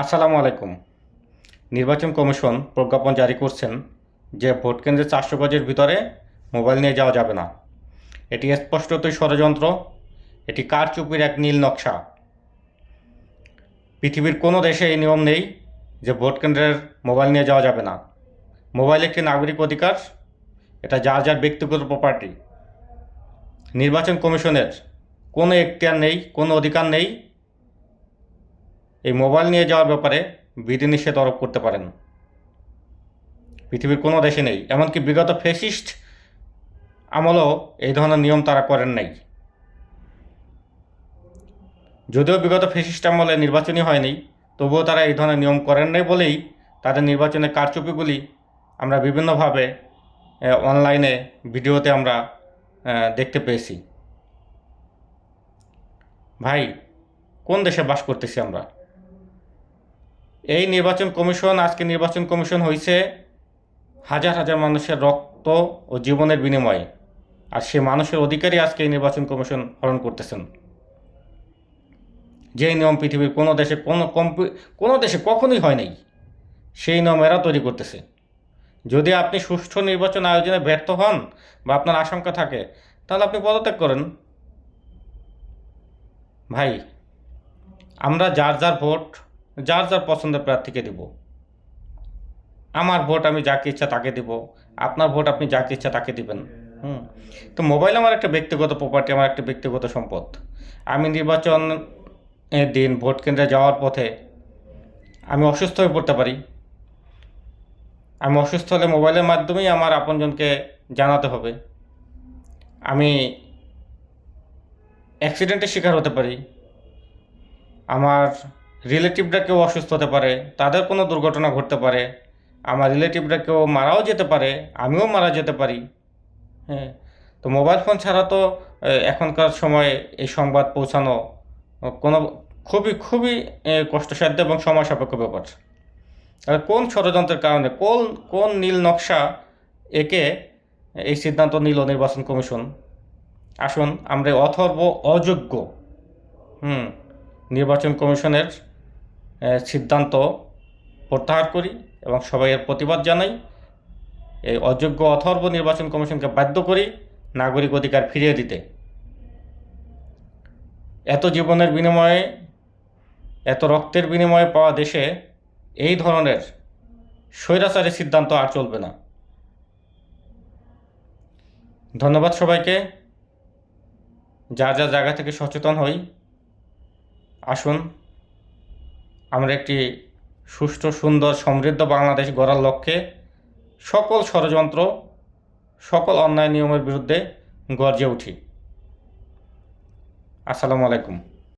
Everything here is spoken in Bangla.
আসসালামু আলাইকুম। নির্বাচন কমিশন প্রজ্ঞাপন জারি করছেন যে ভোট কেন্দ্রে চারশো গজের ভিতরে মোবাইল নিয়ে যাওয়া যাবে না। এটি স্পষ্টতই ষড়যন্ত্র, এটি কার চুপির এক নীল নকশা। পৃথিবীর কোনো দেশে এই নিয়ম নেই যে ভোট কেন্দ্রের মোবাইল নিয়ে যাওয়া যাবে না। মোবাইল একটি নাগরিক অধিকার, এটা যার যার ব্যক্তিগত প্রপার্টি নির্বাচন কমিশনের কোনো এখতিয়ার নেই, কোনো অধিকার নেই এই মোবাইল নিয়ে যাওয়ার ব্যাপারে বিধিনিষেধ আরোপ করতে পারেন। পৃথিবীর কোনো দেশে নেই, এমনকি বিগত ফেসিস্ট আমলেও এই ধরনের নিয়ম তারা করেন নাই। যদিও বিগত ফেসিস্ট আমলে নির্বাচনী হয়নি, তবুও তারা এই ধরনের নিয়ম করেন নাই বলেই তাদের নির্বাচনের কারচুপিগুলি আমরা বিভিন্নভাবে অনলাইনে, ভিডিওতে আমরা দেখতে পেয়েছি। ভাই, কোন দেশে বাস করতেছি আমরা? এই নির্বাচন কমিশন, আজকে নির্বাচন কমিশন হয়েছে হাজার হাজার মানুষের রক্ত ও জীবনের বিনিময়ে। আর সে মানুষের অধিকারই আজকে এই নির্বাচন কমিশন হরণ করতেছেন। যেই নিয়ম পৃথিবীর কোনো দেশে কোনো কম্পি, কোনো দেশে কখনোই হয় নাই, সেই নিয়ম এরা তৈরি করতেছে। যদি আপনি সুষ্ঠু নির্বাচন আয়োজনে ব্যর্থ হন বা আপনার আশঙ্কা থাকে, তাহলে আপনি পদত্যাগ করেন। ভাই, আমরা যার যার ভোট যার যার পছন্দের প্রার্থীকে দিব। আমার ভোট আমি যাকে ইচ্ছা তাকে দিব। আপনার ভোট আপনি যাকে ইচ্ছা তাকে দিবেন। হুম। তো মোবাইল আমার একটা ব্যক্তিগত প্রপার্টি আমার একটা ব্যক্তিগত সম্পদ। আমি নির্বাচন দিন ভোট কেন্দ্রে যাওয়ার পথে আমি অসুস্থ হয়ে পড়তে পারি। আমি অসুস্থ হলে মোবাইলের মাধ্যমেই আমার আপনজনকে জানাতে হবে। আমি অ্যাক্সিডেন্টের শিকার হতে পারি। আমার রিলেটিভরা কেউ অসুস্থ হতে পারে, তাদের কোনো দুর্ঘটনা ঘটতে পারে, আমার রিলেটিভরা কেউ মারাও যেতে পারে, আমিও মারা যেতে পারি। হ্যাঁ তো মোবাইল ফোন ছাড়া তো এখনকার সময়ে এই সংবাদ পৌঁছানো কোনো খুবই খুবই কষ্টসাধ্য এবং সময় সাপেক্ষ ব্যাপার। আর কোন ষড়যন্ত্রের কারণে, কোন কোন নীল নকশা একে এই সিদ্ধান্ত নিল নির্বাচন কমিশন? আসুন, আমরা অথর্ব অযোগ্য, হুম, নির্বাচন কমিশনের সিদ্ধান্ত প্রত্যাহার করি এবং সবাই এর প্রতিবাদ জানাই। এই অযোগ্য অথর্ব নির্বাচন কমিশনকে বাধ্য করি নাগরিক অধিকার ফিরিয়ে দিতে। এত জীবনের বিনিময়ে, এত রক্তের বিনিময়ে পাওয়া দেশে এই ধরনের স্বৈরাচারী সিদ্ধান্ত আর চলবে না। ধন্যবাদ সবাইকে। যা যা জায়গা থেকে সচেতন হই, আসুন। আমরা একটি সুষ্ঠু, সুন্দর, সমৃদ্ধ বাংলাদেশ গড়ার লক্ষ্যে সকল ষড়যন্ত্র, সকল অন্যায় নিয়মের বিরুদ্ধে গর্জে উঠি। আসসালামু আলাইকুম।